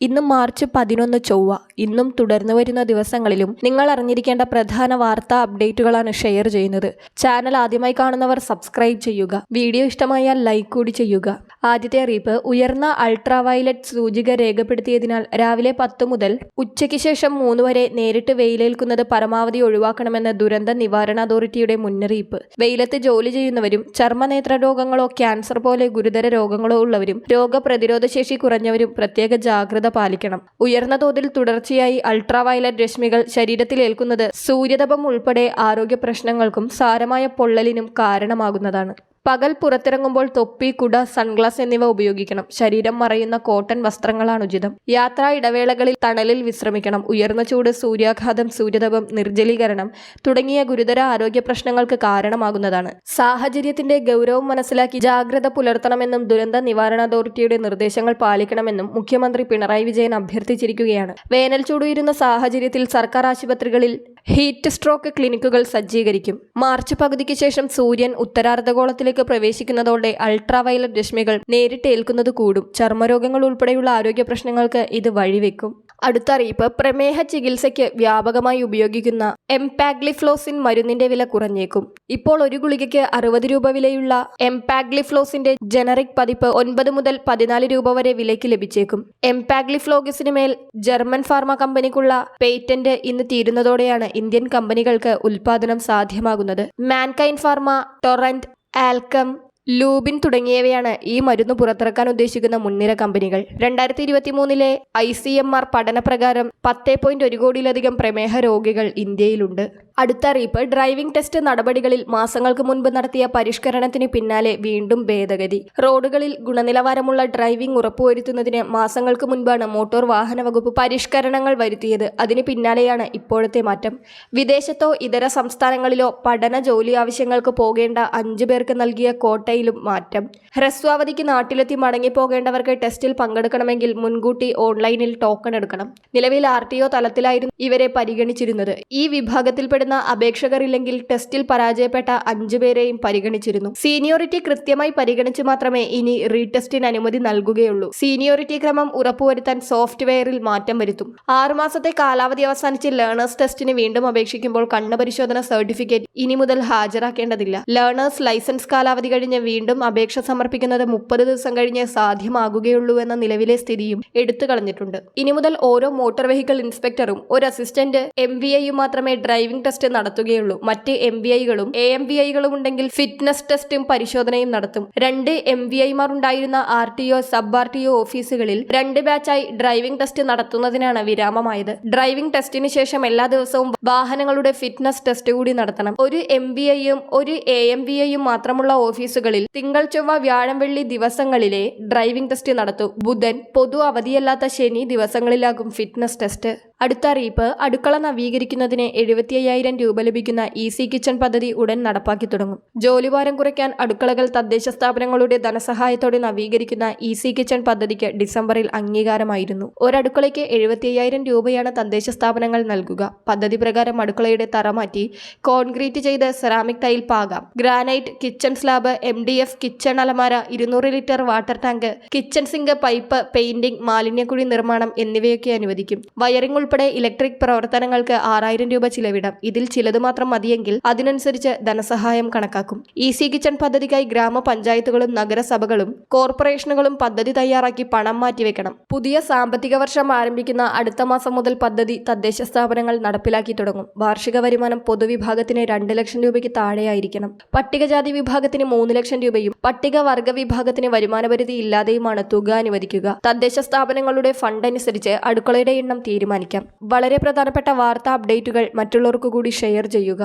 ഇന്ന് മാർച്ച് പതിനൊന്ന് ചൊവ്വ. ഇന്നും തുടർന്നു വരുന്ന ദിവസങ്ങളിലും നിങ്ങൾ അറിഞ്ഞിരിക്കേണ്ട പ്രധാന വാർത്താ അപ്ഡേറ്റുകളാണ് ഷെയർ ചെയ്യുന്നത്. ചാനൽ ആദ്യമായി കാണുന്നവർ സബ്സ്ക്രൈബ് ചെയ്യുക. വീഡിയോ ഇഷ്ടമായാൽ ലൈക്ക് കൂടി ചെയ്യുക. ആദ്യത്തെ അറിയിപ്പ് ഉയർന്ന അൾട്രാവയലറ്റ് സൂചിക രേഖപ്പെടുത്തിയതിനാൽ രാവിലെ പത്ത് മുതൽ ഉച്ചയ്ക്ക് ശേഷം മൂന്ന് വരെ നേരിട്ട് വെയിലേൽക്കുന്നത് പരമാവധി ഒഴിവാക്കണമെന്ന് ദുരന്ത നിവാരണ അതോറിറ്റിയുടെ മുന്നറിയിപ്പ്. വെയിലത്ത് ജോലി ചെയ്യുന്നവരും ചർമ്മനേത്ര രോഗങ്ങളോ ക്യാൻസർ പോലെ ഗുരുതര രോഗങ്ങളോ ഉള്ളവരും രോഗപ്രതിരോധ ശേഷി കുറഞ്ഞവരും പ്രത്യേക ജാഗ്രത പാലിക്കണം. ഉയർന്ന തോതിൽ തുടർച്ചയായി അൾട്രാവയലറ്റ് രശ്മികൾ ശരീരത്തിൽ ഏൽക്കുന്നത് സൂര്യതപം ഉൾപ്പെടെ ആരോഗ്യ പ്രശ്നങ്ങൾക്കും സാരമായ പൊള്ളലിനും കാരണമാകുന്നതാണ്. പകൽ പുറത്തിറങ്ങുമ്പോൾ തൊപ്പി കുട സൺഗ്ലാസ് എന്നിവ ഉപയോഗിക്കണം. ശരീരം മറയുന്ന കോട്ടൺ വസ്ത്രങ്ങളാണ് ഉചിതം. യാത്രാ ഇടവേളകളിൽ തണലിൽ വിശ്രമിക്കണം. ഉയർന്ന ചൂട് സൂര്യാഘാതം സൂര്യതപം നിർജലീകരണം തുടങ്ങിയ ഗുരുതര ആരോഗ്യ പ്രശ്നങ്ങൾക്ക് കാരണമാകുന്നതാണ്. സാഹചര്യത്തിന്റെ ഗൗരവം മനസ്സിലാക്കി ജാഗ്രത പുലർത്തണമെന്നും ദുരന്ത നിവാരണ അതോറിറ്റിയുടെ നിർദ്ദേശങ്ങൾ പാലിക്കണമെന്നും മുഖ്യമന്ത്രി പിണറായി വിജയൻ അഭ്യർത്ഥിച്ചിരിക്കുകയാണ്. വേനൽ ചൂടുയരുന്ന സാഹചര്യത്തിൽ സർക്കാർ ആശുപത്രികളിൽ ഹീറ്റ് സ്ട്രോക്ക് ക്ലിനിക്കുകൾ സജ്ജീകരിക്കും. മാർച്ച് പകുതിക്ക് ശേഷം സൂര്യൻ ഉത്തരാർദ്ധഗോളത്തിലേക്ക് പ്രവേശിക്കുന്നതോടെ അൾട്രാവയലറ്റ് രശ്മികൾ നേരിട്ട് ഏൽക്കുന്നത് കൂടും. ചർമ്മരോഗങ്ങൾ ഉൾപ്പെടെയുള്ള ആരോഗ്യ പ്രശ്നങ്ങൾക്ക് ഇത് വഴിവെക്കും. അടുത്ത അറിയിപ്പ് പ്രമേഹ ചികിത്സയ്ക്ക് വ്യാപകമായി ഉപയോഗിക്കുന്ന എംപാഗ്ലിഫ്ലോസിൻ മരുന്നിന്റെ വില കുറഞ്ഞേക്കും. ഇപ്പോൾ ഒരു ഗുളികയ്ക്ക് അറുപത് രൂപ വിലയുള്ള എംപാഗ്ലിഫ്ലോസിന്റെ ജനറിക് പതിപ്പ് ഒൻപത് മുതൽ പതിനാല് രൂപ വരെ വിലയ്ക്ക് ലഭിച്ചേക്കും. എംപാഗ്ലിഫ്ലോഗസിന് മേൽ ജർമ്മൻ ഫാർമ കമ്പനിക്കുള്ള പേറ്റന്റ് ഇന്ന് തീരുന്നതോടെയാണ് ഇന്ത്യൻ കമ്പനികൾക്ക് ഉൽപാദനം സാധ്യമാകുന്നത്. മാൻകൈൻ ഫാർമ ടൊറന്റ് ആൽക്കം ലൂബിൻ തുടങ്ങിയവയാണ് ഈ മരുന്ന് പുറത്തിറക്കാൻ ഉദ്ദേശിക്കുന്ന മുൻനിര കമ്പനികൾ. രണ്ടായിരത്തി ഇരുപത്തി മൂന്നിലെ ഐ സി എം ആർ പഠനപ്രകാരം പത്ത് പോയിന്റ് ഒരു കോടിയിലധികം പ്രമേഹ രോഗികൾ ഇന്ത്യയിലുണ്ട്. അടുത്ത അറിയിപ്പ് ഡ്രൈവിംഗ് ടെസ്റ്റ് നടപടികളിൽ മാസങ്ങൾക്ക് മുൻപ് നടത്തിയ പരിഷ്കരണത്തിന് പിന്നാലെ വീണ്ടും ഭേദഗതി. റോഡുകളിൽ ഗുണനിലവാരമുള്ള ഡ്രൈവിംഗ് ഉറപ്പുവരുത്തുന്നതിന് മാസങ്ങൾക്ക് മുൻപാണ് മോട്ടോർ വാഹന വകുപ്പ് പരിഷ്കരണങ്ങൾ വരുത്തിയത്. അതിന് പിന്നാലെയാണ് ഇപ്പോഴത്തെ മാറ്റം. വിദേശത്തോ ഇതര സംസ്ഥാനങ്ങളിലോ പഠന ജോലി ആവശ്യങ്ങൾക്ക് പോകേണ്ട അഞ്ചു പേർക്ക് നൽകിയ കോട്ടയിലും മാറ്റം. ഹ്രസ്വാവധിക്ക് നാട്ടിലെത്തി മടങ്ങിപ്പോകേണ്ടവർക്ക് ടെസ്റ്റിൽ പങ്കെടുക്കണമെങ്കിൽ മുൻകൂട്ടി ഓൺലൈനിൽ ടോക്കൺ എടുക്കണം. നിലവിൽ ആർ തലത്തിലായിരുന്നു ഇവരെ പരിഗണിച്ചിരുന്നത്. ഈ വിഭാഗത്തിൽപ്പെടുന്ന അപേക്ഷകർ ഇല്ലെങ്കിൽ ടെസ്റ്റിൽ പരാജയപ്പെട്ട അഞ്ചുപേരെയും പരിഗണിച്ചിരുന്നു. സീനിയോറിറ്റി കൃത്യമായി പരിഗണിച്ച് മാത്രമേ ഇനി റീടെസ്റ്റിന് അനുമതി നൽകുകയുള്ളൂ. സീനിയോറിറ്റി ക്രമം ഉറപ്പുവരുത്താൻ സോഫ്റ്റ്വെയറിൽ മാറ്റം വരുത്തും. ആറുമാസത്തെ കാലാവധി അവസാനിച്ച് ലേണേഴ്സ് ടെസ്റ്റിന് വീണ്ടും അപേക്ഷിക്കുമ്പോൾ കണ്ണ് പരിശോധന സർട്ടിഫിക്കറ്റ് ഇനി മുതൽ ഹാജരാക്കേണ്ടതില്ല. ലേണേഴ്സ് ലൈസൻസ് കാലാവധി കഴിഞ്ഞ് വീണ്ടും അപേക്ഷ സമർപ്പിക്കുന്നത് മുപ്പത് ദിവസം കഴിഞ്ഞ് സാധ്യമാകുകയുള്ളൂ എന്ന നിലവിലെ സ്ഥിതിയും എടുത്തു കളഞ്ഞിട്ടുണ്ട്. ഇനി മുതൽ ഓരോ മോട്ടോർ വെഹിക്കിൾ ഇൻസ്പെക്ടറും ഒരു അസിസ്റ്റന്റ് എം വി ഐയും മാത്രമേ ഡ്രൈവിംഗ് ടെസ്റ്റ് നടത്തുകയുള്ളൂ. മറ്റ് എം ബി ഐകളും എ എം ബി ഐകളും ഉണ്ടെങ്കിൽ ഫിറ്റ്നസ് ടെസ്റ്റും പരിശോധനയും നടത്തും. രണ്ട് എം ബി ഐമാർ ഉണ്ടായിരുന്ന R T O sub R T O ഓഫീസുകളിൽ രണ്ട് ബാച്ചായി ഡ്രൈവിംഗ് ടെസ്റ്റ് നടത്തുന്നതിനാണ് വിരാമമായത്. ഡ്രൈവിംഗ് ടെസ്റ്റിന് ശേഷം എല്ലാ ദിവസവും വാഹനങ്ങളുടെ ഫിറ്റ്നസ് ടെസ്റ്റ് കൂടി നടത്തണം. ഒരു എം ബി ഐയും ഒരു എ എം ബി ഐയും മാത്രമുള്ള ഓഫീസുകളിൽ തിങ്കൾ ചൊവ്വ വ്യാഴം വെള്ളി ദിവസങ്ങളിലെ ഡ്രൈവിംഗ് ടെസ്റ്റ് നടത്തും. ബുധൻ പൊതു അവധിയല്ലാത്ത ശനി ദിവസങ്ങളിലാകും ഫിറ്റ്നസ് ടെസ്റ്റ് അടുത്ത അറിയിപ്പ് അടുക്കള നവീകരിക്കുന്നതിന് എഴുപത്തി അയ്യായിരം രൂപ ലഭിക്കുന്ന ഈസി കിച്ചൺ പദ്ധതി ഉടൻ നടപ്പാക്കി തുടങ്ങും. ജോലിഭാരം കുറയ്ക്കാൻ അടുക്കളകൾ തദ്ദേശ സ്ഥാപനങ്ങളുടെ ധനസഹായത്തോടെ നവീകരിക്കുന്ന ഈസി കിച്ചൺ പദ്ധതിക്ക് ഡിസംബറിൽ അംഗീകാരമായിരുന്നു. ഒരടുക്കളയ്ക്ക് എഴുപത്തി അയ്യായിരം രൂപയാണ് തദ്ദേശ സ്ഥാപനങ്ങൾ നൽകുക. പദ്ധതി പ്രകാരം അടുക്കളയുടെ തറ മാറ്റി കോൺക്രീറ്റ് ചെയ്ത് ceramic tile പാകാം. Granite kitchen slab M D F kitchen അലമാര ഇരുന്നൂറ് litre water tank kitchen sink pipe painting മാലിന്യക്കുഴി നിർമ്മാണം എന്നിവയൊക്കെ അനുവദിക്കും. വയറിംഗ് ഉൾപ്പെടെ ഇലക്ട്രിക് പ്രവർത്തനങ്ങൾക്ക് ആറായിരം രൂപ ചിലവിടാം. ഇതിൽ ചിലത് മാത്രം മതിയെങ്കിൽ അതിനനുസരിച്ച് ധനസഹായം കണക്കാക്കും. ഈസി കിച്ചൺ പദ്ധതിക്കായി ഗ്രാമപഞ്ചായത്തുകളും നഗരസഭകളും കോർപ്പറേഷനുകളും പദ്ധതി തയ്യാറാക്കി പണം മാറ്റിവെക്കണം. പുതിയ സാമ്പത്തിക വർഷം ആരംഭിക്കുന്ന അടുത്ത മാസം മുതൽ പദ്ധതി തദ്ദേശ സ്ഥാപനങ്ങൾ നടപ്പിലാക്കി തുടങ്ങും. വാർഷിക വരുമാനം പൊതുവിഭാഗത്തിന് രണ്ട് ലക്ഷം രൂപയ്ക്ക് താഴെയായിരിക്കണം. പട്ടികജാതി വിഭാഗത്തിന് മൂന്ന് ലക്ഷം രൂപയും പട്ടികവർഗ വിഭാഗത്തിന് വരുമാനപരിധി ഇല്ലാതെയുമാണ് തുക അനുവദിക്കുക. തദ്ദേശ സ്ഥാപനങ്ങളുടെ ഫണ്ട് അനുസരിച്ച് അടുക്കളയുടെ എണ്ണം തീരുമാനിക്കാം. വളരെ പ്രധാനപ്പെട്ട വാർത്താ അപ്ഡേറ്റുകൾ മറ്റുള്ളവർക്ക് കൂടി ഷെയർ ചെയ്യുക.